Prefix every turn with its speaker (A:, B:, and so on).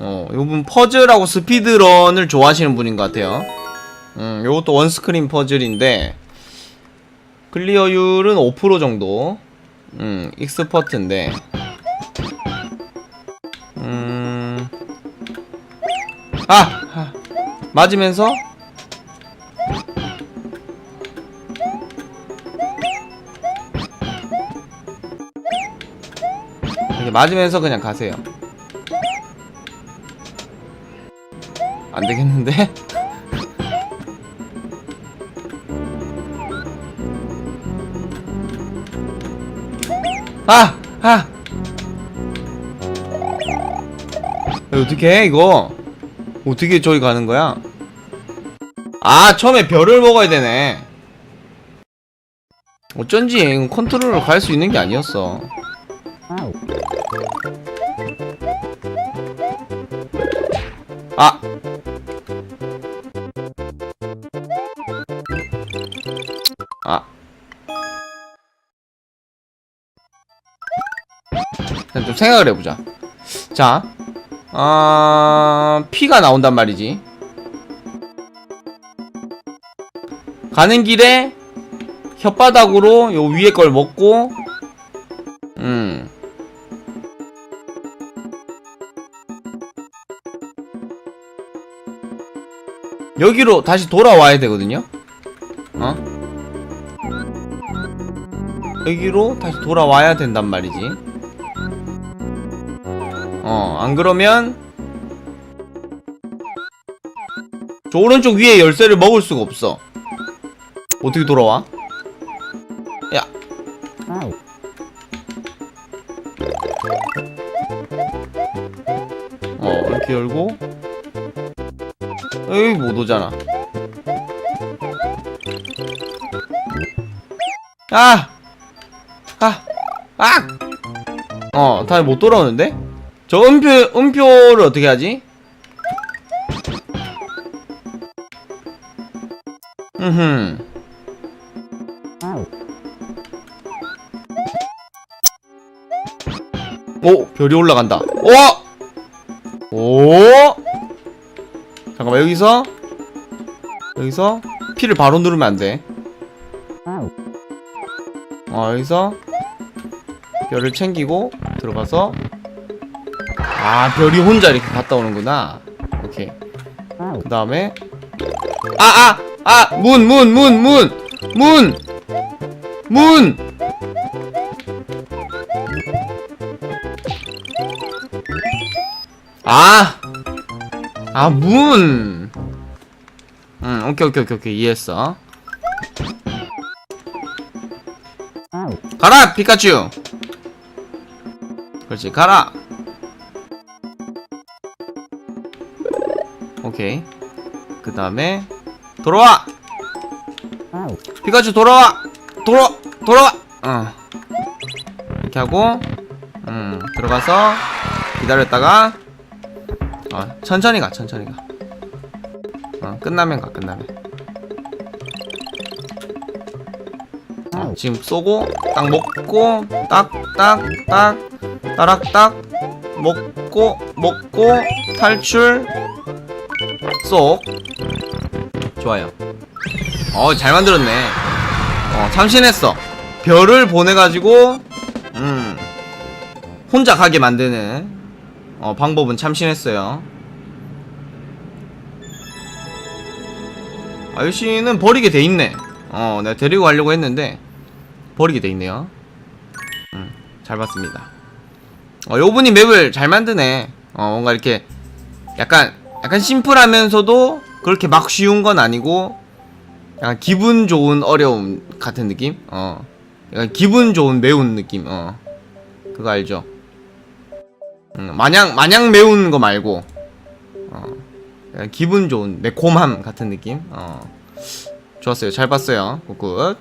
A: 어, 요분 퍼즐하고 스피드런을 좋아하시는 분인 것 같아요. 음, 요것도 원스크린 퍼즐인데, 클리어율은 5% 정도. 음, 익스퍼트인데. 음. 아! 아. 맞으면서? 이렇게 맞으면서 그냥 가세요. 안 되겠는데? 아! 아! 야, 어떻게 해, 이거? 어떻게 저기 가는 거야? 아, 처음에 별을 먹어야 되네. 어쩐지 이건 컨트롤로 갈수 있는 게 아니었어. 아! 아. 일단 좀 생각을 해보자. 자, 어, 피가 나온단 말이지. 가는 길에 혓바닥으로 요 위에 걸 먹고, 음. 여기로 다시 돌아와야 되거든요. 어? 여기로 다시 돌아와야 된단 말이지. 어, 안 그러면 저 오른쪽 위에 열쇠를 먹을 수가 없어. 어떻게 돌아와? 야. 어, 이렇게 열고 여기 못 오잖아. 아! 아! 아! 어, 다시 못 돌아오는데? 저 음표, 음표를 어떻게 하지? 음흠. 오! 별이 올라간다. 오! 오! 잠깐만, 여기서, 여기서, 피를 바로 누르면 안 돼. 어, 여기서, 별을 챙기고, 들어가서, 아, 별이 혼자 이렇게 갔다 오는구나. 오케이. 그 다음에, 아, 아! 아! 문, 문, 문, 문! 문! 문! 아! 아, 문! 응, 오케이, 오케이, 오케이, 오케이. 이해했어. 가라, 피카츄! 그렇지, 가라! 오케이. 그 다음에, 돌아와! 피카츄 돌아와! 돌아! 돌아와! 어. 이렇게 하고, 음, 들어가서, 기다렸다가, 어, 천천히 가, 천천히 가. 어, 끝나면 가, 끝나면. 어, 지금 쏘고, 딱 먹고, 딱, 딱, 딱, 따락딱, 먹고, 먹고, 탈출, 쏙. 좋아요. 어, 잘 만들었네. 어, 참신했어. 별을 보내가지고, 음, 혼자 가게 만드는, 어, 방법은 참신했어요. 아유씨는 버리게 돼 있네. 어, 내가 데리고 가려고 했는데, 버리게 돼 있네요. 음, 잘 봤습니다. 어, 요분이 맵을 잘 만드네. 어, 뭔가 이렇게, 약간, 약간 심플하면서도, 그렇게 막 쉬운 건 아니고, 약간 기분 좋은 어려움 같은 느낌? 어. 약간 기분 좋은 매운 느낌, 어. 그거 알죠? 음, 마냥 마냥 매운 거 말고 어, 기분 좋은 매콤함 같은 느낌. 어, 좋았어요. 잘 봤어요. 굿굿.